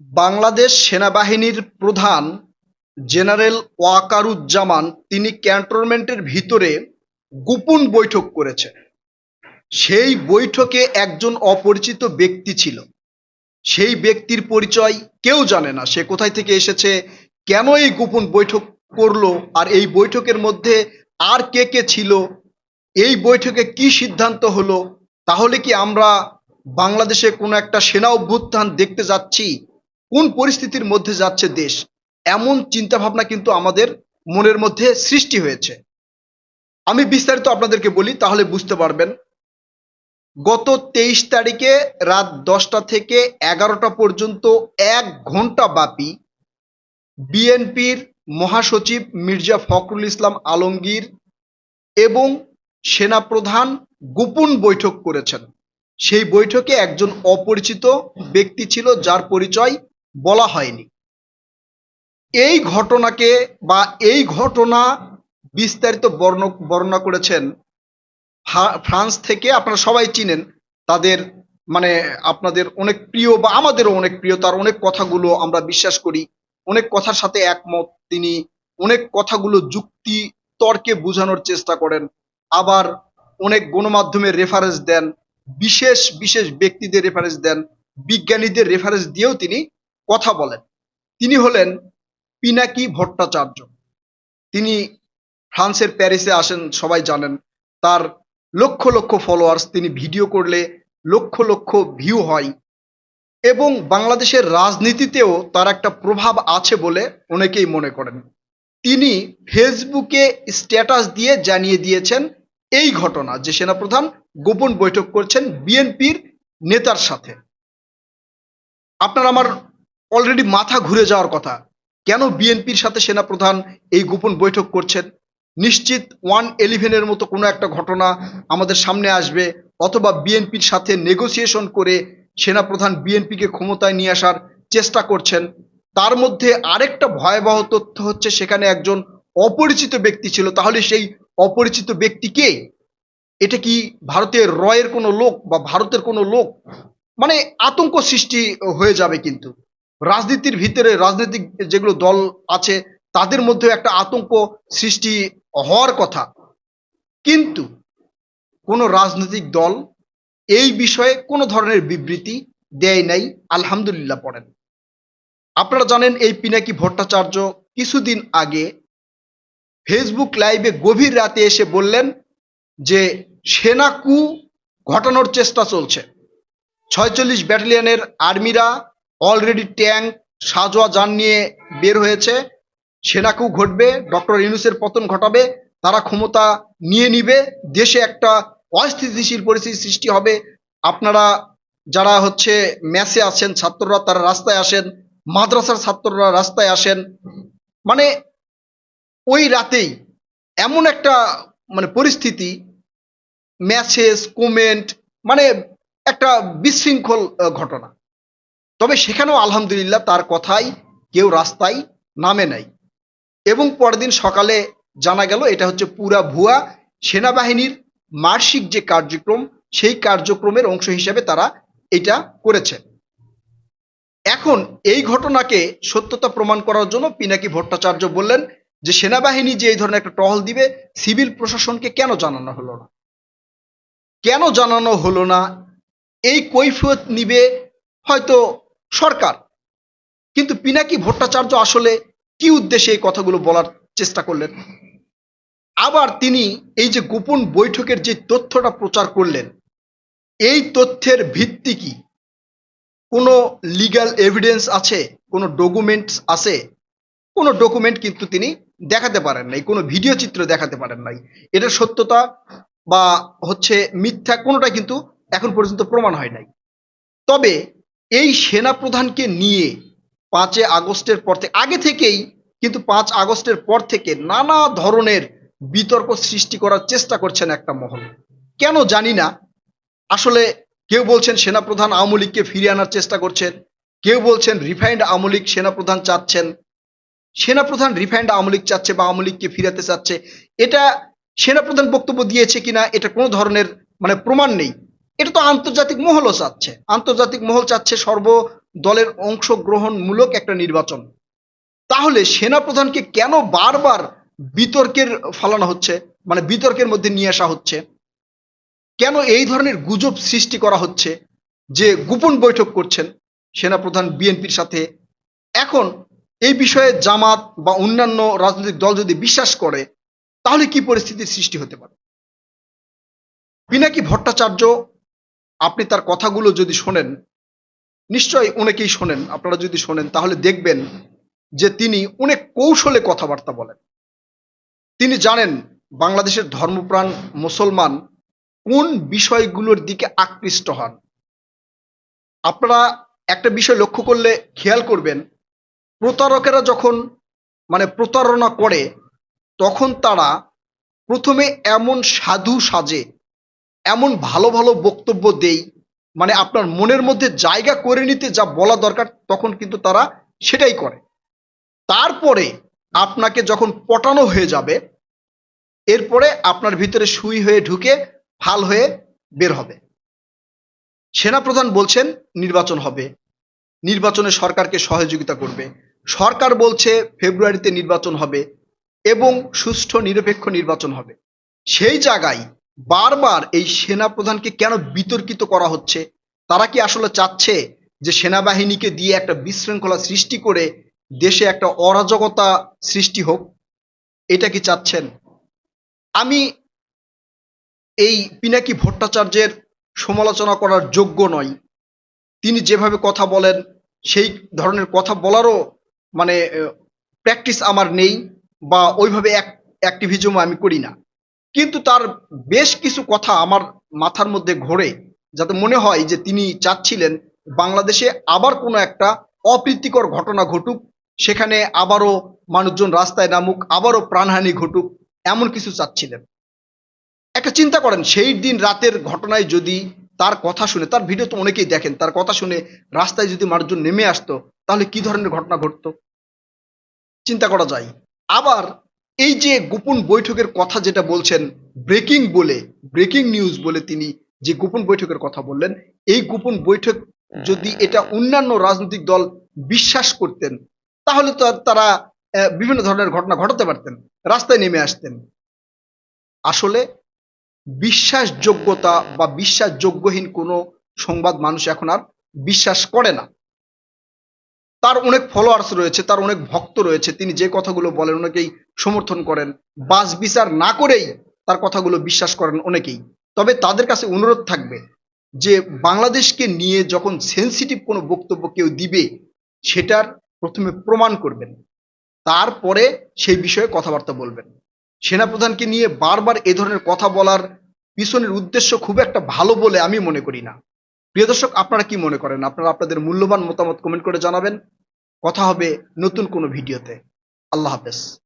বাংলাদেশ সেনাবাহিনীর প্রধান জেনারেল ওয়াকারুজ্জামান তিনি ক্যান্টনমেন্টের ভিতরে গোপন বৈঠক করেছে সেই বৈঠকে একজন অপরিচিত ব্যক্তি ছিল। সেই ব্যক্তির পরিচয় কেউ জানে না, সে কোথায় থেকে এসেছে, কেন এই গোপন বৈঠক করল, আর এই বৈঠকের মধ্যে আর কে কে ছিল, এই বৈঠকে কি সিদ্ধান্ত হলো, তাহলে কি আমরা বাংলাদেশে কোনো একটা সেনা অভ্যুত্থান দেখতে যাচ্ছি? কোন পরিস্থিতির মধ্যে যাচ্ছে দেশ? এমন চিন্তা ভাবনা কিন্তু আমাদের মনের মধ্যে সৃষ্টি হয়েছে। আমি বিস্তারিত আপনাদেরকে বলি, তাহলে বুঝতে পারবেন। গত তেইশ তারিখে রাত দশটা থেকে এগারোটা পর্যন্ত এক ঘণ্টা ব্যাপী বিএনপির মহাসচিব মির্জা ফখরুল ইসলাম আলমগীর এবং সেনাপ্রধান গোপন বৈঠক করেছেন। সেই বৈঠকে একজন অপরিচিত ব্যক্তি ছিল, যার পরিচয় বলা হয়নি। এই ঘটনাকে বা এই ঘটনা বিস্তারিত বর্ণ, বর্ণনা করেছেন ফ্রান্স থেকে আপনারা সবাই চিনেন। তাদের মানে আপনাদের অনেক প্রিয় বা আমাদেরও অনেক প্রিয়, তার অনেক কথাগুলো আমরা বিশ্বাস করি। অনেক কথার সাথে একমত। তিনি অনেক কথাগুলো যুক্তি, তর্কে বোঝানোর চেষ্টা করেন। আবার অনেক গণমাধ্যমের রেফারেন্স দেন। বিশেষ বিশেষ ব্যক্তিদের রেফারেন্স দেন। বিজ্ঞানীদের রেফারেন্স দিয়েও তিনি কথা বলেন। তিনি হলেন পিনাকি ভট্টাচার্য। তিনি ফ্রান্সের প্যারিসে আসেন, সবাই জানেন। তার লক্ষ লক্ষ ফলোয়ার্স তিনি ভিডিও করলে লক্ষ লক্ষ ভিউ হয়। এবং বাংলাদেশের রাজনীতিতেও তার একটা প্রভাব আছে বলে অনেকেই মনে করেন। তিনি ফেসবুকে স্ট্যাটাস দিয়ে জানিয়ে দিয়েছেন এই ঘটনা যে সেনাপ্রধান গোপন বৈঠক করছেন বিএনপির নেতার সাথে। আপনার আমার অলরেডি মাথা ঘুরে যাওয়ার কথা। কেন বিএনপির সাথে সেনাপ্রধান এই গোপন বৈঠক করছেন? নিশ্চিত ওয়ান এলিভেনের মতো কোনো একটা ঘটনা আমাদের সামনে আসবে, অথবা বিএনপির সাথে নেগোসিয়েশন করে সেনাপ্রধান বিএনপিকে ক্ষমতায় নিয়ে আসার চেষ্টা করছেন। তার মধ্যে আরেকটা ভয়াবহ তথ্য হচ্ছে, সেখানে একজন অপরিচিত ব্যক্তি ছিল। তাহলে সেই অপরিচিত ব্যক্তি কে? এটা কি ভারতের রয়ের কোনো লোক বা ভারতের কোনো লোক? মানে আতঙ্ক সৃষ্টি হয়ে যাবে কিন্তু। রাজনীতির ভিতরে রাজনৈতিক যেগুলো দল আছে, তাদের মধ্যে একটা আতঙ্ক সৃষ্টি হওয়ার কথা। কিন্তু কোনো রাজনৈতিক দল এই বিষয়ে কোনো ধরনের বিবৃতি দেয় নাই, আলহামদুলিল্লাহ পড়েন। আপনারা জানেন এই পিনাকি ভট্টাচার্য কিছুদিন আগে ফেসবুক লাইভে গভীর রাতে এসে বললেন যে, সেনা কু ঘটানোর চেষ্টা চলছে। ছয়চল্লিশ ব্যাটালিয়নের আর্মিরা অলরেডি ট্যাঙ্ক সাজোয়া যান নিয়ে বের হয়েছে। সেনাকু ঘটবে, ডক্টর ইউনুসের পতন ঘটাবে, তারা ক্ষমতা নিয়ে নিবে, দেশে একটা অস্থিতিশীল পরিস্থিতি সৃষ্টি হবে। আপনারা যারা হচ্ছে ম্যাচে আছেন, ছাত্ররা তারা রাস্তায় আসেন, মাদ্রাসার ছাত্ররা রাস্তায় আসেন মানে ওই রাতেই এমন একটা মানে পরিস্থিতি, ম্যাসেজ, কমেন্ট মানে একটা বিশৃঙ্খল ঘটনা। তবে সেখানেও আলহামদুলিল্লাহ তার কথাই কেউ রাস্তায় নামে নাই। এবং পরের দিন সকালে জানা গেল এটা হচ্ছে পুরা ভুয়া সেনাবাহিনীর মার্ষিক যে কার্যক্রম, সেই কার্যক্রমের অংশ হিসেবে তারা এটা করেছে। এখন এই ঘটনাকে সত্যতা প্রমাণ করার জন্য পিনাকি ভট্টাচার্য বললেন যে সেনাবাহিনী যে এই ধরনের একটা টহল দিবে, সিভিল প্রশাসনকে কেন জানানো হলো না? কেন জানানো হলো না? এই কৈফিয়ত নিবে? হয়তো সরকার। কিন্তু পিনাকি ভট্টাচার্য আসলে কি উদ্দেশ্যে এই কথাগুলো বলার চেষ্টা করলেন? আবার তিনি এই যে গোপন বৈঠকের যে তথ্যটা প্রচার করলেন, এই তথ্যের ভিত্তি কি? কোনো লিগ্যাল এভিডেন্স আছে? কোনো ডকুমেন্টস আছে? কোনো ডকুমেন্ট কিন্তু তিনি দেখাতে পারেন নাই, কোনো ভিডিও চিত্র দেখাতে পারেন নাই। এটার সত্যতা বা হচ্ছে মিথ্যা কোনোটা কিন্তু এখন পর্যন্ত প্রমাণ হয় নাই। তবে এই সেনা প্রধানকে নিয়ে পাঁচে আগস্টের পর থেকে আগে থেকেই কিন্তু পাঁচ আগস্টের পর থেকে নানা ধরনের বিতর্ক সৃষ্টি করার চেষ্টা করছেন একটা মহল। কেন জানি না। আসলে কেউ বলছেন সেনাপ্রধান আওয়ামী লীগকে ফিরিয়ে আনার চেষ্টা করছেন। কেউ বলছেন রিফাইন্ড আওয়ামী লীগ সেনাপ্রধান চাচ্ছেন। সেনাপ্রধান রিফাইন্ড আওয়ামী লীগ চাচ্ছে বা আওয়ামী লীগকে ফিরাতে চাচ্ছে। এটা সেনাপ্রধান বক্তব্য দিয়েছে কিনা, এটা কোনো ধরনের মানে প্রমাণ নেই। এটা তো আন্তর্জাতিক মহলও চাচ্ছে। আন্তর্জাতিক মহল চাচ্ছে সর্ব দলের অংশগ্রহণমূলক একটা নির্বাচন। তাহলে সেনাপ্রধানকে কেন বারবার বিতর্কের ফালানো হচ্ছে মানে বিতর্কের মধ্যে নিয়ে আসা হচ্ছে? কেন এই ধরনের গুজব সৃষ্টি করা হচ্ছে যে গোপন বৈঠক করছেন সেনাপ্রধান বিএনপির সাথে? এখন এই বিষয়ে জামাত বা অন্যান্য রাজনৈতিক দল যদি বিশ্বাস করে, তাহলে কি পরিস্থিতির সৃষ্টি হতে পারে? পিনাকি ভট্টাচার্য আপনি তার কথাগুলো যদি শোনেন, নিশ্চয়ই অনেকেই শোনেন, আপনারা যদি শোনেন, তাহলে দেখবেন যে তিনি অনেক কৌশলে কথাবার্তা বলেন। তিনি জানেন বাংলাদেশের ধর্মপ্রাণ মুসলমান কোন বিষয়গুলোর দিকে আকৃষ্ট হন। আপনারা একটা বিষয় লক্ষ্য করলে খেয়াল করবেন, প্রতারকেরা যখন মানে প্রতারণা করে, তখন তারা প্রথমে এমন সাধু সাজে এমন ভালো ভালো বক্তব্য দেই মানে আপনার মনের মধ্যে জায়গা করে নিতে যা বলা দরকার, তখন কিন্তু তারা সেটাই করে। তারপরে আপনাকে যখন পটানো হয়ে যাবে, এরপরে আপনার ভিতরে সুই হয়ে ঢুকে ফাল হয়ে বের হবে। সেনাপ্রধান বলছেন, নির্বাচন হবে। নির্বাচনে সরকারকে সহযোগিতা করবে। সরকার বলছে, ফেব্রুয়ারিতে নির্বাচন হবে এবং সুষ্ঠু নিরপেক্ষ নির্বাচন হবে। সেই জায়গায় বারবার এই সেনাপ্রধানকে কেন বিতর্কিত করা হচ্ছে? তারা কি আসলে চাচ্ছে যে সেনাবাহিনীকে দিয়ে একটা বিশৃঙ্খলা সৃষ্টি করে দেশে একটা অরাজকতা সৃষ্টি হোক? এটা কি চাচ্ছেন? আমি এই পিনাকি ভট্টাচার্যের সমালোচনা করার যোগ্য নয় তিনি যেভাবে কথা বলেন, সেই ধরনের কথা বলারও মানে প্র্যাকটিস আমার নেই বা ওইভাবে অ্যাক্টিভিজমও আমি করি না। কিন্তু তার বেশ কিছু কথা আমার মাথার মধ্যে ঘোরে, যাতে মনে হয় যে তিনি চাচ্ছিলেন বাংলাদেশে আবার কোনো একটা অপ্রীতিকর ঘটনা ঘটুক, সেখানে আবারও মানুষজন রাস্তায় নামুক, আবারও প্রাণহানি ঘটুক, এমন কিছু চাচ্ছিলেন। একটা চিন্তা করেন, সেই দিন রাতের ঘটনায় যদি তার কথা শুনে, তার ভিডিও তো অনেকেই দেখেন, তার কথা শুনে রাস্তায় যদি মানুষজন নেমে আসতো, তাহলে কি ধরনের ঘটনা ঘটতো? চিন্তা করা যায়। আবার এই যে গোপন বৈঠকের কথা যেটা বলছেন ব্রেকিং বলে ব্রেকিং নিউজ বলে তিনি যে গোপন বৈঠকের কথা বললেন এই গোপন বৈঠক যদি এটা অন্যান্য রাজনৈতিক দল বিশ্বাস করতেন তাহলে তো তারা বিভিন্ন ধরনের ঘটনা ঘটাতে পারতেন রাস্তায় নেমে আসতেন। আসলে বিশ্বাসযোগ্যতা বা বিশ্বাসযোগ্যহীন কোনো সংবাদ মানুষ এখন আর বিশ্বাস করে না। তার অনেক ফলোয়ার্স রয়েছে, তার অনেক ভক্ত রয়েছে, তিনি যে কথাগুলো বলেন অনেকেই সমর্থন করেন। বাস বিচার না করেই তার কথাগুলো বিশ্বাস করেন অনেকেই। তবে তাদের কাছে অনুরোধ থাকবে যে, বাংলাদেশকে নিয়ে যখন সেন্সিটিভ কোনো বক্তব্য কেউ দিবে, সেটার প্রথমে প্রমাণ করবেন। তারপরে সেই বিষয়ে কথাবার্তা বলবেন। সেনাপ্রধানকে নিয়ে বারবার এ ধরনের কথা বলার পিছনের উদ্দেশ্য খুব একটা ভালো বলে আমি মনে করি না। প্রিয় দর্শক, আপনারা কি মনে করেন? আপনারা আপনাদের মূল্যবান মতামত কমেন্ট করে জানাবেন। কথা হবে নতুন কোনো ভিডিওতে। আল্লাহ হাফেজ।